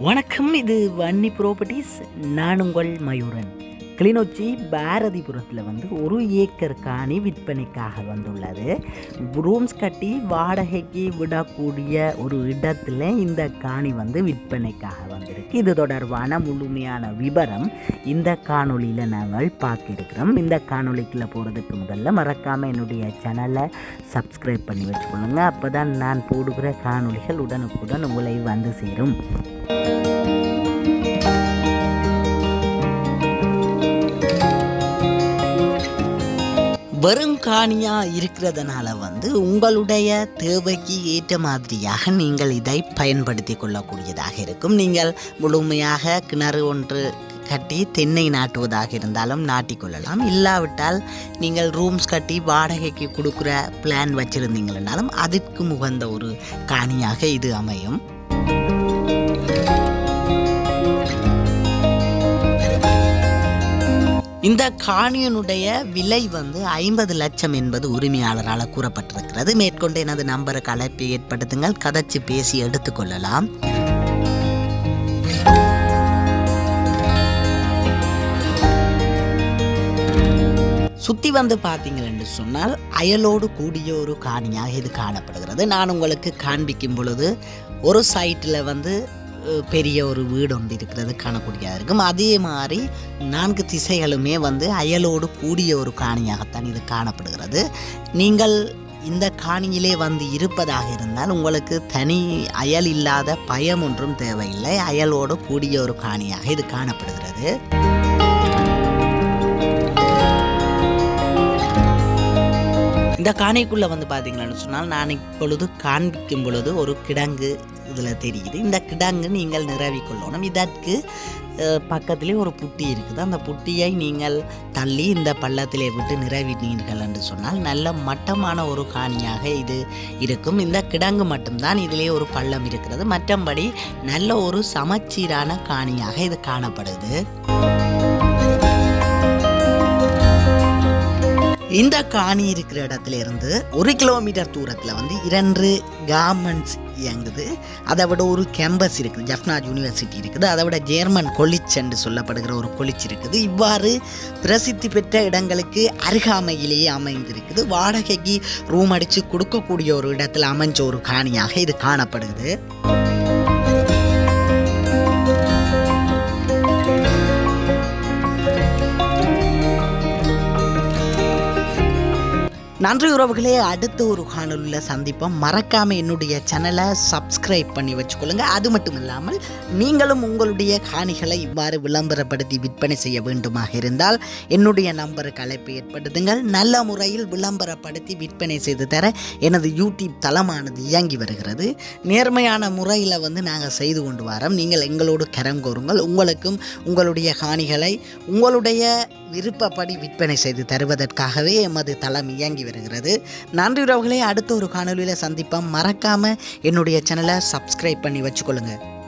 வணக்கம் இது வன்னி ப்ராப்பர்ட்டிஸ் நான் உங்கள் மயூரன். கிளிநொச்சி பாரதிபுரத்தில் வந்து ஒரு ஏக்கர் காணி விற்பனைக்காக வந்துள்ளது. ரூம்ஸ் கட்டி வாடகைக்கு விடக்கூடிய ஒரு இடத்துல இந்த காணி வந்து விற்பனைக்காக வந்திருக்கு. இது தொடர்பான முழுமையான விவரம் இந்த காணொளியில் நாங்கள் பார்க்கிருக்கிறோம். இந்த காணொலிக்குள்ளே போகிறதுக்கு முதல்ல மறக்காமல் என்னுடைய சேனலை சப்ஸ்கிரைப் பண்ணி வச்சுக்கொள்ளுங்க. அப்போ தான் நான் போடுகிற காணொலிகள் உடனுக்குடன் உங்களை வந்து சேரும். வெறும் காணியாக இருக்கிறதுனால வந்து உங்களுடைய தேவைக்கு ஏற்ற மாதிரியாக நீங்கள் இதை பயன்படுத்தி கொள்ளக்கூடியதாக இருக்கும். நீங்கள் முழுமையாக கிணறு ஒன்று கட்டி தென்னை நாட்டுவதாக இருந்தாலும் நாட்டிக்கொள்ளலாம் இல்லாவிட்டால் நீங்கள் ரூம்ஸ் கட்டி வாடகைக்கு கொடுக்குற பிளான் வச்சுருந்தீங்கன்னாலும் அதற்கு உகந்த ஒரு காணியாக இது அமையும். இந்த காணியனுடைய விலை வந்து ஐம்பது லட்சம் என்பது உரிமையாளரால் கூறப்பட்டிருக்கிறது. மேற்கொண்டு எனது நம்பருக்கு அழைப்பை ஏற்படுத்துங்கள். கதைச்சு பேசி எடுத்துக்கொள்ளலாம் சுற்றி வந்து பார்த்தீங்கன்னு சொன்னால் அயலோடு கூடிய ஒரு காணியாக இது காணப்படுகிறது. நான் உங்களுக்கு காண்பிக்கும் பொழுது ஒரு சைட்டில் வந்து பெரிய ஒரு வீடு ஒன்று இருக்கிறது காணக்கூடியதாக இருக்கும். அதே மாதிரி நான்கு திசைகளுமே வந்து அயலோடு கூடிய ஒரு காணியாகத்தான் இது காணப்படுகிறது. நீங்கள் இந்த காணியிலே வந்து இருப்பதாக இருந்தால் உங்களுக்கு தனி அயல் இல்லாத பயம் ஒன்றும் தேவையில்லை. அயலோடு கூடிய ஒரு காணியாக இது காணப்படுகிறது. இந்த காணைக்குள்ளே வந்து பார்த்தீங்கன்னு சொன்னால் நான் இப்பொழுது காண்பிக்கும் பொழுது ஒரு கிடங்கு இதில் தெரியுது. இந்த கிடங்கு நீங்கள் நிறவிக்கொள்ளணும் இதற்கு பக்கத்திலே ஒரு புட்டி இருக்குது. அந்த புட்டியை நீங்கள் தள்ளி இந்த பள்ளத்திலே விட்டு நிறவினீர்கள் என்று சொன்னால் நல்ல மட்டமான ஒரு காணியாக இது இருக்கும். இந்த கிடங்கு மட்டும்தான் இதிலே ஒரு பள்ளம் இருக்கிறது. மற்றபடி நல்ல ஒரு சமச்சீரான காணியாக இது காணப்படுது. இந்த காணி இருக்கிற இடத்துல இருந்து ஒரு கிலோமீட்டர் தூரத்தில் வந்து இரண்டு கார்மெண்ட்ஸ் இயங்குது. அதை விட ஒரு கேம்பஸ் இருக்குது. ஜஃப்னாஜ் யூனிவர்சிட்டி இருக்குது. அதை விட ஜெர்மன் கொலிச் என்று சொல்லப்படுகிற ஒரு கொலிச் இருக்குது. இவ்வாறு பிரசித்தி பெற்ற இடங்களுக்கு அருகாமையிலேயே அமைந்திருக்குது. வாடகைக்கு ரூம் அடித்து கொடுக்கக்கூடிய ஒரு இடத்தில் அமைஞ்ச ஒரு காணியாக இது காணப்படுது நன்றி உறவுகளே அடுத்த ஒரு காணொலியில் சந்திப்போம். மறக்காமல் என்னுடைய சேனலை சப்ஸ்கிரைப் பண்ணி வச்சுக்கொள்ளுங்க. அது மட்டும் இல்லாமல் நீங்களும் உங்களுடைய காணிகளை இவ்வாறு விளம்பரப்படுத்தி விற்பனை செய்ய வேண்டுமாக இருந்தால் என்னுடைய நம்பருக்கு அழைப்பு ஏற்படுத்துங்கள். நல்ல முறையில் விளம்பரப்படுத்தி விற்பனை செய்து தர எனது யூடியூப் தளமானது இயங்கி வருகிறது. நேர்மையான முறையில் வந்து நாங்கள் செய்து கொண்டு வரோம். நீங்கள் எங்களோடு கரம் கோருங்கள். உங்களுக்கும் உங்களுடைய காணிகளை உங்களுடைய விருப்பப்படி விற்பனை செய்து தருவதற்காகவே எமது தளம் இயங்கி வருகிறது நன்றி உறவுகளே அடுத்த ஒரு காணொலியில் சந்திப்போம். மறக்காமல் என்னுடைய சேனலை சப்ஸ்கிரைப் பண்ணி வச்சுக்கொள்ளுங்கள்